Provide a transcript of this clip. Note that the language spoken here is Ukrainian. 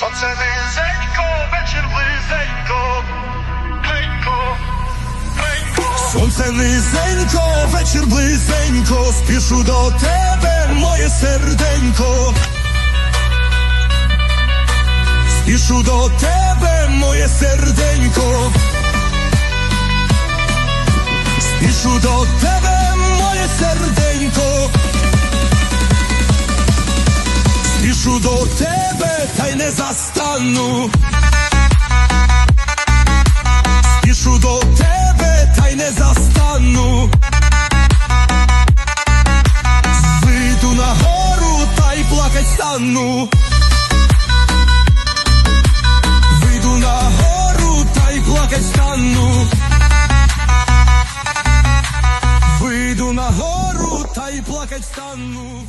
Сонце низенько, вечір близенько. Сонце низенько, вечір близенько, спішу до тебе, моє серденько. Спішу до тебе, моє серденько. Спішу до тебе, моє серденько. Спішу до тебе, та не застану, спішу до тебе, та й не застану, вийду на гору, та й плакать стану. Вийду на гору, та й плакать стану. Вийду на гору, та й плакать стану.